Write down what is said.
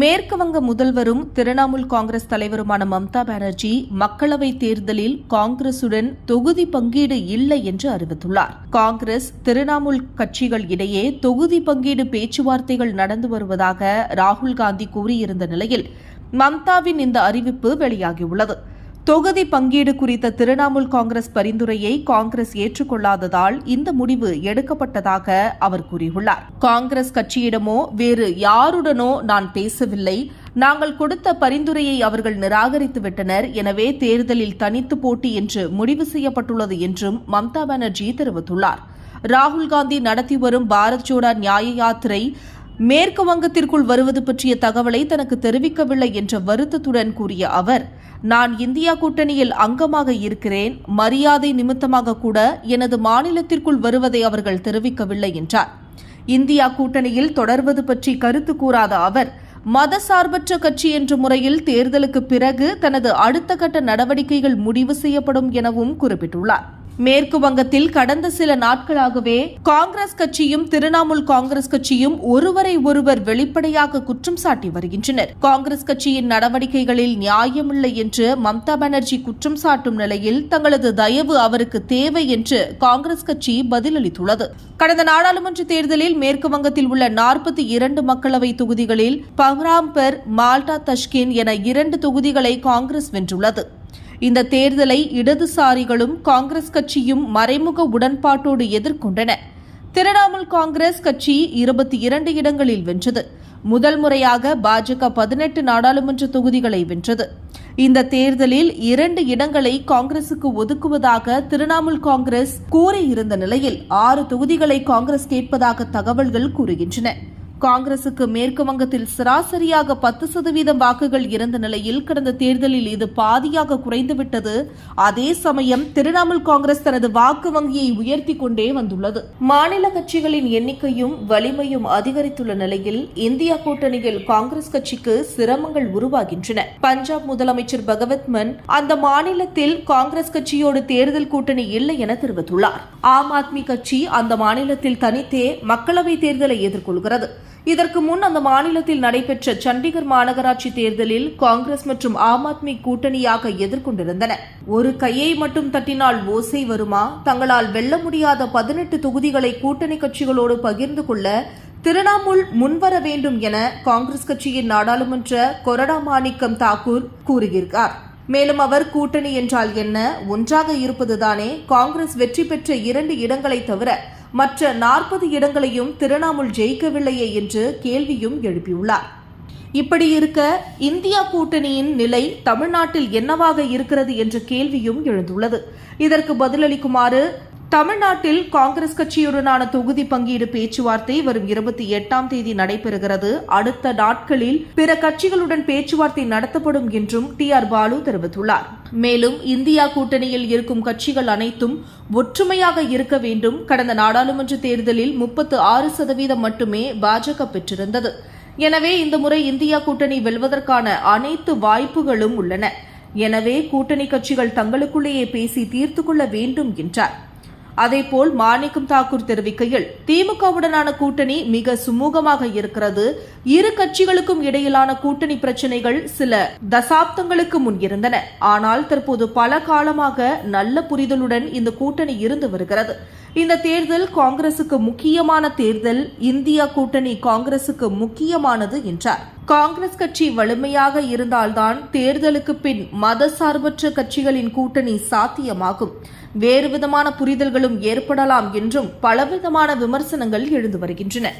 மேற்கு வங்க முதல்வரும் திரிணாமுல் காங்கிரஸ் தலைவருமான மம்தா பானர்ஜி மக்களவைத் தேர்தலில் காங்கிரசுடன் தொகுதி பங்கீடு இல்லை என்று அறிவித்துள்ளார். காங்கிரஸ் திரிணாமுல் கட்சிகள் இடையே தொகுதி பங்கீடு பேச்சுவார்த்தைகள் நடந்து வருவதாக ராகுல் காந்தி கூறியிருந்த நிலையில் மம்தாவின் இந்த அறிவிப்பு வெளியாகியுள்ளது. தொகுதி பங்கீடு குறித்த திரிணாமுல் காங்கிரஸ் பரிந்துரையை காங்கிரஸ் ஏற்றுக்கொள்ளாததால் இந்த முடிவு எடுக்கப்பட்டதாக அவர் கூறியுள்ளார். காங்கிரஸ் கட்சியிடமோ வேறு யாருடனோ நான் பேசவில்லை. நாங்கள் கொடுத்த பரிந்துரையை அவர்கள் நிராகரித்து விட்டனர். எனவே தேர்தலில் தனித்து போட்டி என்று முடிவு செய்யப்பட்டுள்ளது என்றும் மம்தா பானர்ஜி தெரிவித்துள்ளார். ராகுல் காந்தி நடத்தி வரும் பாரத் ஜோடா நியாய யாத்திரை மேற்கு வங்கத்திற்குள் வருவது பற்றிய தகவலை தனக்கு தெரிவிக்கவில்லை என்ற வருத்தத்துடன் கூறிய அவர் நான் இந்தியா கூட்டணியில் அங்கமாக இருக்கிறேன். மரியாதை நிமித்தமாக கூட எனது மாநிலத்திற்குள் வருவதை அவர்கள் தெரிவிக்கவில்லை என்றார். இந்தியா கூட்டணியில் தொடர்வது பற்றி கருத்து கூறாத அவர் மதசார்பற்ற கட்சி என்ற முறையில் தேர்தலுக்கு பிறகு தனது அடுத்த கட்ட நடவடிக்கைகள் முடிவு செய்யப்படும் எனவும் குறிப்பிட்டுள்ளார். மேற்கு வங்கத்தில் கடந்த சில நாட்களாகவே காங்கிரஸ் கட்சியும் திரிணாமுல் காங்கிரஸ் கட்சியும் ஒருவரை ஒருவர் வெளிப்படையாக குற்றம் சாட்டி வருகின்றனர். காங்கிரஸ் கட்சியின் நடவடிக்கைகளில் நியாயமில்லை என்று மம்தா பானர்ஜி குற்றம் சாட்டும் நிலையில் தங்களது தயவு அவருக்கு தேவை என்று காங்கிரஸ் கட்சி பதிலளித்துள்ளது. கடந்த நாடாளுமன்ற தேர்தலில் மேற்கு வங்கத்தில் உள்ள நாற்பத்தி இரண்டு மக்களவை தொகுதிகளில் பஹ்ராம்பர் மால்டா தஷ்கின் என இரண்டு தொகுதிகளை காங்கிரஸ் வென்றுள்ளது. இந்த தேர்தலை இடதுசாரிகளும் காங்கிரஸ் கட்சியும் மறைமுக உடன்பாட்டோடு எதிர்கொண்டன. திரிணாமுல் காங்கிரஸ் கட்சி இருபத்தி இரண்டு இடங்களில் வென்றது. முதல் முறையாக பாஜக பதினெட்டு நாடாளுமன்ற தொகுதிகளை வென்றது. இந்த தேர்தலில் இரண்டு இடங்களை காங்கிரசுக்கு ஒதுக்குவதாக திரிணாமுல் காங்கிரஸ் கூறியிருந்த நிலையில் ஆறு தொகுதிகளை காங்கிரஸ் கேட்பதாக தகவல்கள் கூறுகின்றன. காங்கிரசுக்கு மேற்கு வங்கத்தில் சராசரியாக பத்து சதவீதம் வாக்குகள் இருந்த நிலையில் கடந்த தேர்தலில் இது பாதியாக குறைந்துவிட்டது. அதே சமயம் திரிணாமுல் காங்கிரஸ் தனது வாக்கு வங்கியை உயர்த்தி கொண்டே வந்துள்ளது. மாநில கட்சிகளின் எண்ணிக்கையும் வலிமையும் அதிகரித்துள்ள நிலையில் இந்தியா கூட்டணியில் காங்கிரஸ் கட்சிக்கு சிரமங்கள் உருவாகின்றன. பஞ்சாப் முதலமைச்சர் பகவத் மன் அந்த மாநிலத்தில் காங்கிரஸ் கட்சியோடு தேர்தல் கூட்டணி இல்லை என தெரிவித்துள்ளார். ஆம் ஆத்மி கட்சி அந்த மாநிலத்தில் தனித்தே மக்களவை தேர்தலை எதிர்கொள்கிறது. இதற்கு முன் அந்த மாநிலத்தில் நடைபெற்ற சண்டிகர் மாநகராட்சி தேர்தலில் காங்கிரஸ் மற்றும் ஆம் ஆத்மி கூட்டணியாக எதிர்கொண்டிருந்தன. ஒரு கையை மட்டும் தட்டினால் ஓசை வருமா? தங்களால் வெல்ல முடியாத பதினெட்டு தொகுதிகளை கூட்டணி கட்சிகளோடு பகிர்ந்து கொள்ள திரிணாமுல் முன்வர வேண்டும் என காங்கிரஸ் கட்சியின் நாடாளுமன்ற கொரடா மாணிக்கம் தாக்கூர் கூறுகிறார் மேலும் அவர் கூட்டணி என்றால் என்ன? ஒன்றாக இருப்பதுதானே? காங்கிரஸ் வெற்றி பெற்ற இரண்டு இடங்களை தவிர மற்ற நாற்பது இடங்களையும் திரிணாமுல் ஜெயிக்கவில்லையே என்று கேள்வியும் எழுப்பியுள்ளார். இப்படி இருக்க இந்தியா கூட்டணியின் நிலை தமிழ்நாட்டில் என்னவாக இருக்கிறது என்ற கேள்வியும் எழுந்துள்ளது. இதற்கு பதிலளிக்குமாறு தமிழ்நாட்டில் காங்கிரஸ் கட்சியுடனான தொகுதி பங்கீடு பேச்சுவார்த்தை வரும் இருபத்தி எட்டாம் தேதி நடைபெறுகிறது. அடுத்த நாட்களில் பிற கட்சிகளுடன் பேச்சுவார்த்தை நடத்தப்படும் என்றும் டி ஆர் பாலு தெரிவித்துள்ளார். மேலும் இந்தியா கூட்டணியில் இருக்கும் கட்சிகள் அனைத்தும் ஒற்றுமையாக இருக்க வேண்டும். கடந்த நாடாளுமன்ற தேர்தலில் முப்பத்து ஆறு சதவீதம் மட்டுமே பாஜக பெற்றிருந்தது. எனவே இந்த முறை இந்தியா கூட்டணி வெல்வதற்கான அனைத்து வாய்ப்புகளும் உள்ளன. எனவே கூட்டணி கட்சிகள் தங்களுக்குள்ளேயே பேசி தீர்த்து கொள்ள வேண்டும் என்றார். அதேபோல் மாணிக்கம் தாக்கூர் தெரிவிக்கையில் திமுகவுடனான கூட்டணி மிக சுமூகமாக இருக்கிறது. இரு கட்சிகளுக்கும் இடையிலான கூட்டணி பிரச்சனைகள் சில தசாப்தங்களுக்கு முன் இருந்தன. ஆனால் தற்போது பல காலமாக நல்ல புரிதலுடன் இந்த கூட்டணி இருந்து வருகிறது. இந்த தேர்தல் காங்கிரசுக்கு முக்கியமான தேர்தல் இந்தியா கூட்டணி காங்கிரசுக்கு முக்கியமானது என்றார். காங்கிரஸ் கட்சி வலிமையாக இருந்தால்தான் தேர்தலுக்கு பின் மதசார்பற்ற கட்சிகளின் கூட்டணி சாத்தியமாகும். வேறு விதமான புரிதல்களும் ஏற்படலாம் என்றும் பலவிதமான விமர்சனங்கள் எழுந்து வருகின்றன.